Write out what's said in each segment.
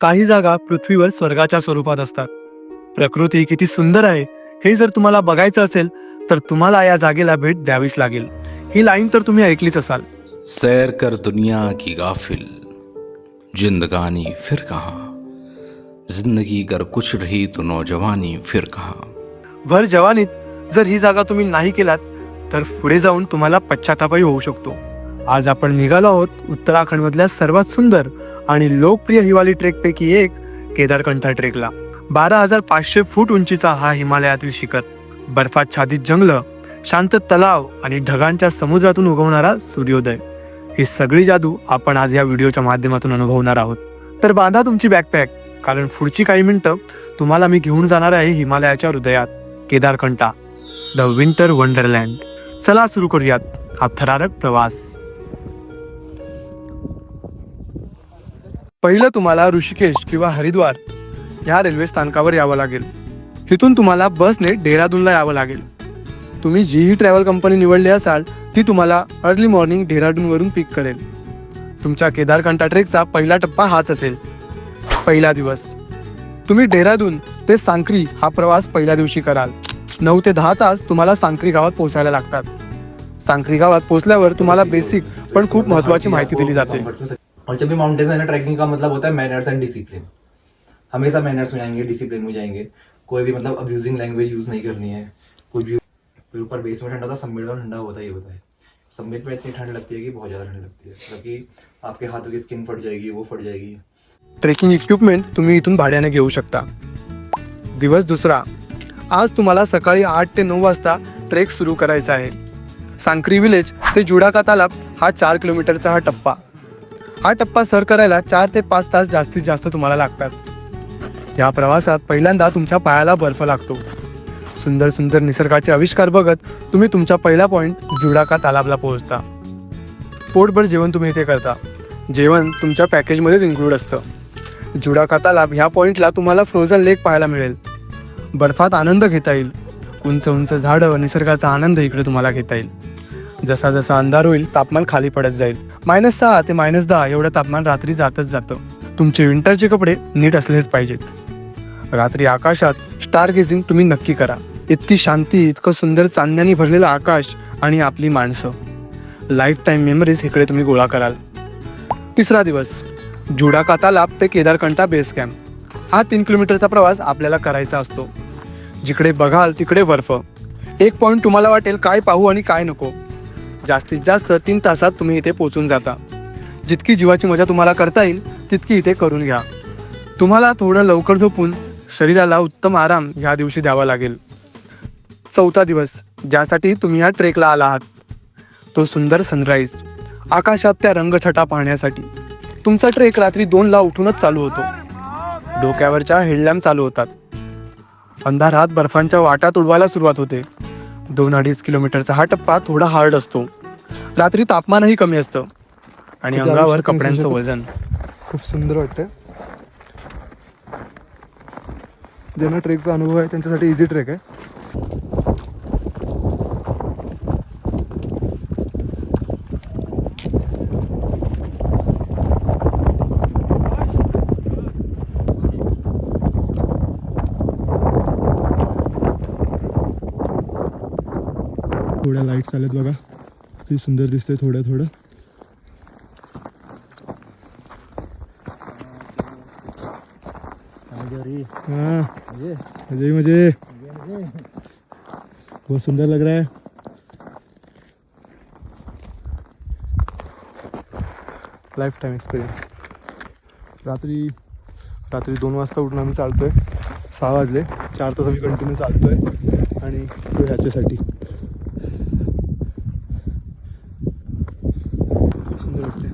काही जागा पृथ्वीवर स्वर्गाच्या स्वरूपात असतात. प्रकृती किती सुंदर आहे हे जर तुम्हाला बघायचं असेल तर तुम्हाला या जागेला भेट द्यावीच लागेल. ही लाईन तर तुम्ही ऐकलीच असाल. सैर कर दुनिया की गाफिल जिंदगानी फिर कहाँ? जिंदगी गर कुछ रही तो नौजवानी फिर कहाँ? भर जवानीत जर ही जागा तुम्ही नाही केलात तर पुढे जाऊन तुम्हाला पश्चातापही होऊ शकतो. आज आपण निघालो आहोत उत्तराखंडमधल्या सर्वात सुंदर आणि लोकप्रिय हिवाळी ट्रेकपैकी एक केदारकंठा ट्रेकला. बारा हजार पाचशे फूट उंचीचा हा हिमालयातील शिखर. बर्फाच्छादित छादित जंगलं शांत तलाव आणि ढगांच्या समुद्रातून उगवणारा सूर्योदय. ही सगळी जादू आपण आज या व्हिडिओच्या माध्यमातून अनुभवणार आहोत. तर बांधा तुमची बॅकपॅक कारण पुढची काही मिनिटं तुम्हाला मी घेऊन जाणार आहे हिमालयाच्या हृदयात केदारकंठा द विंटर वंडरलँड. चला सुरू करूयात हा थरारक प्रवास. पहिलं तुम्हाला ऋषिकेश किंवा हरिद्वार ह्या रेल्वे स्थानकावर यावं लागेल. तिथून तुम्हाला बसने डेहराडूनला यावं लागेल. तुम्ही जीही ट्रॅव्हल कंपनी निवडली असाल ती तुम्हाला अर्ली मॉर्निंग डेहराडूनवरून पिक करेल. तुमच्या केदारकंठा ट्रेकचा पहिला टप्पा हाच असेल. पहिला दिवस. तुम्ही डेहराडून ते सांक्री हा प्रवास पहिल्या दिवशी कराल. नऊ ते दहा तास तुम्हाला सांक्री गावात पोहोचायला लागतात. सांक्री गावात पोहोचल्यावर तुम्हाला बेसिक पण खूप महत्वाची माहिती दिली जाते. और जब भी माउंटेन्स में ना ट्रैकिंग का मतलब होता है मैनर्स एंड डिसिप्लिन हमेशा मैनर्स में जाएंगे डिसिप्लिन में जाएंगे। कोई भी मतलब अब्यूजिंग लैंग्वेज यूज नहीं करनी है। कुछ भी फिर ऊपर बेस में ठंडा होता है सम्मिट में ठंडा होता ही होता है। सबमिट में इतनी ठंड लगती है कि बहुत ज़्यादा ठंड लगती है। मतलब कि आपके हाथों की स्किन फट जाएगी वो फट जाएगी। ट्रेकिंग इक्विपमेंट तुम्ही इथून भाड्याने घेऊ शकता। दिवस दुसरा आज तुम्हाला सकाळी आठ ते नऊ वाजता ट्रेक सुरू करायचा आहे. सांक्री विलेज ते जुडाका तालाब हा चार किलोमीटरचा हा टप्पा. हा टप्पा सर करायला चार ते पाच तास जास्तीत जास्त तुम्हाला लागतात. या प्रवासात पहिल्यांदा तुमच्या पायाला बर्फ लागतो. सुंदर सुंदर निसर्गाचे आविष्कार बघत तुम्ही तुमच्या पहिला पॉईंट जुडाका तालाबला पोहोचता. पोटभर जेवण तुम्ही इथे करता. जेवण तुमच्या पॅकेजमध्येच इन्क्लूड असतं. जुडाका तालाब ह्या पॉईंटला तुम्हाला फ्रोझन लेक पाहायला मिळेल. बर्फात आनंद घेता येईल. उंच उंच झाडं निसर्गाचा आनंद इकडे तुम्हाला घेता येईल. जसा जसा अंधार होईल तापमान खाली पडत जाईल. मायनस सहा ते मायनस दहा एवढं तापमान रात्री जातच जातं. तुमचे विंटरचे कपडे नीट असलेच पाहिजेत. रात्री आकाशात स्टार गेझिंग तुम्ही नक्की करा. इतकी शांती इतकं सुंदर चांदण्याने भरलेलं आकाश आणि आपली माणसं. लाईफ टाईम मेमरीज इकडे तुम्ही गोळा कराल. तिसरा दिवस. जुडाका तालाब ते केदारकंठा बेस कॅम्प हा तीन किलोमीटरचा प्रवास आपल्याला करायचा असतो. जिकडे बघाल तिकडे बर्फ. एक पॉईंट तुम्हाला वाटेल काय पाहू आणि काय नको. जास्तीत जास्त तीन तासात तुम्ही इथे पोचून जाता. जितकी जीवाची मजा तुम्हाला करता येईल तितकी इथे करून घ्या. तुम्हाला थोडं लवकर झोपून शरीराला उत्तम आराम ह्या दिवशी द्यावा लागेल. चौथा दिवस ज्यासाठी तुम्ही या ट्रेकला आला आहात. तो सुंदर सनराईज आकाशात त्या रंगछटा पाहण्यासाठी. तुमचा ट्रेक रात्री दोनला उठूनच चालू होतो. डोक्यावरच्या हेडलॅम्प चालू होतात. अंधारात बर्फांच्या वाटा तुडवायला सुरुवात होते. दोन अडीच किलोमीटरचा हा टप्पा थोडा हार्ड असतो. रात्री तापमानही कमी असतं. आणि अंगावर कपड्यांचं वजन. खूप सुंदर वाटतं ज्यांना ट्रेकचा अनुभव आहे त्यांच्यासाठी इझी ट्रेक आहे. थोड्या लाईट्स आल्यात बघा. किती सुंदर दिसतंय थोडं थोडं. हाँ. मजे मजे. बहुत सुंदर लग रहा है. लाईफ टाईम एक्सपिरियन्स रात्री रात्री दोन वाजता उठून आम्ही चालतोय. सहा वाजले. चार तास आम्ही कंटिन्यू चालतोय. आणि तो ह्याच्यासाठी खूप सुंदर वाटते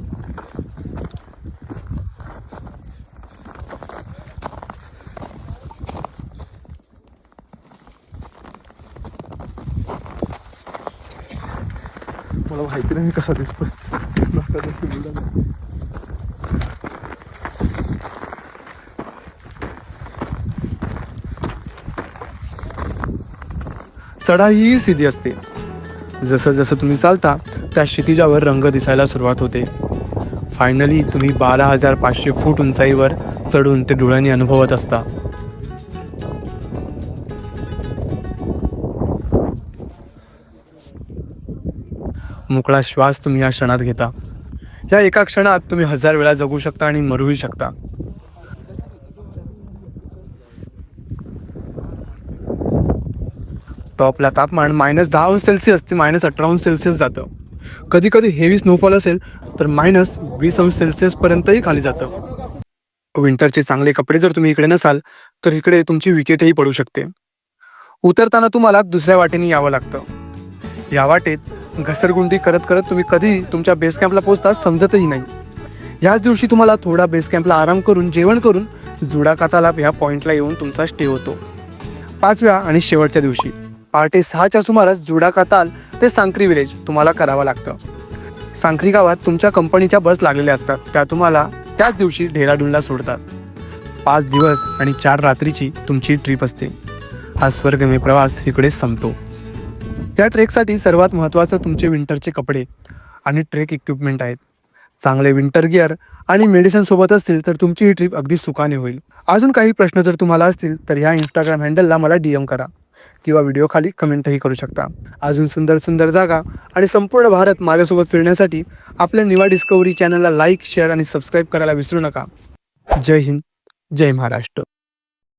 मला माहिती नाही मी कसा दिसतोय. चढाई ही सीधी असते. जसं जसं तुम्ही चालता त्या क्षितिजावर रंग दिसायला सुरुवात होते. फायनली तुम्ही बारा हजार पाचशे फूट उंचाईवर चढून ते डोळ्यांनी अनुभवत असता. मोकळा श्वास तुम्ही या क्षणात घेता. या एका क्षणात तुम्ही हजार वेळा जगू शकता आणि मरूही शकता. टॉपला तापमान मायनस दहा अंश सेल्सिअस ते मायनस अठरा अंश सेल्सिअस जातं. कधी कधी हेवी स्नोफॉल असेल तर मायनस वीस अंश सेल्सिअसपर्यंतही खाली जातं. विंटरचे चांगले कपडे जर तुम्ही इकडे नसाल तर इकडे तुमची विकेटही पडू शकते. उतरताना तुम्हाला दुसऱ्या वाटेने यावं लागतं. या वाटेत घसरगुंडी करत करत तुम्ही कधी तुमच्या बेस कॅम्पला पोहोचता समजतही नाही. ह्याच दिवशी तुम्हाला थोडा बेस कॅम्पला आराम करून जेवण करून जुडाकाताला ह्या पॉईंटला येऊन तुमचा स्टे होतो. पाचव्या आणि शेवटच्या दिवशी. पहाटे सहाच्या सुमारास जुडा काताल ते सांक्री विलेज तुम्हाला करावं लागतं. सांक्री गावात तुमच्या कंपनीच्या बस लागलेल्या असतात. त्या तुम्हाला त्याच दिवशी ढेराडूनला सोडतात. पाच दिवस आणि चार रात्रीची तुमची ट्रिप असते. हा स्वर्गमय प्रवास इकडे संपतो. या ट्रेकसाठी सर्वात महत्त्वाचं तुमचे विंटरचे कपडे आणि ट्रेक इक्विपमेंट आहेत. चांगले विंटर गिअर आणि मेडिसिन सोबत असतील तर तुमची ही ट्रिप अगदी सुखाने होईल. अजून काही प्रश्न जर तुम्हाला असतील तर ह्या इंस्टाग्राम हँडलला मला डी एम करा किंवा व्हिडिओ खाली कमेंटही करू शकता. अजून सुंदर सुंदर जागा आणि संपूर्ण भारत माझ्यासोबत फिरण्यासाठी आपल्या निवा डिस्कवरी चॅनलला लाईक शेअर आणि सबस्क्राईब करायला विसरू नका. जय हिंद जय महाराष्ट्र.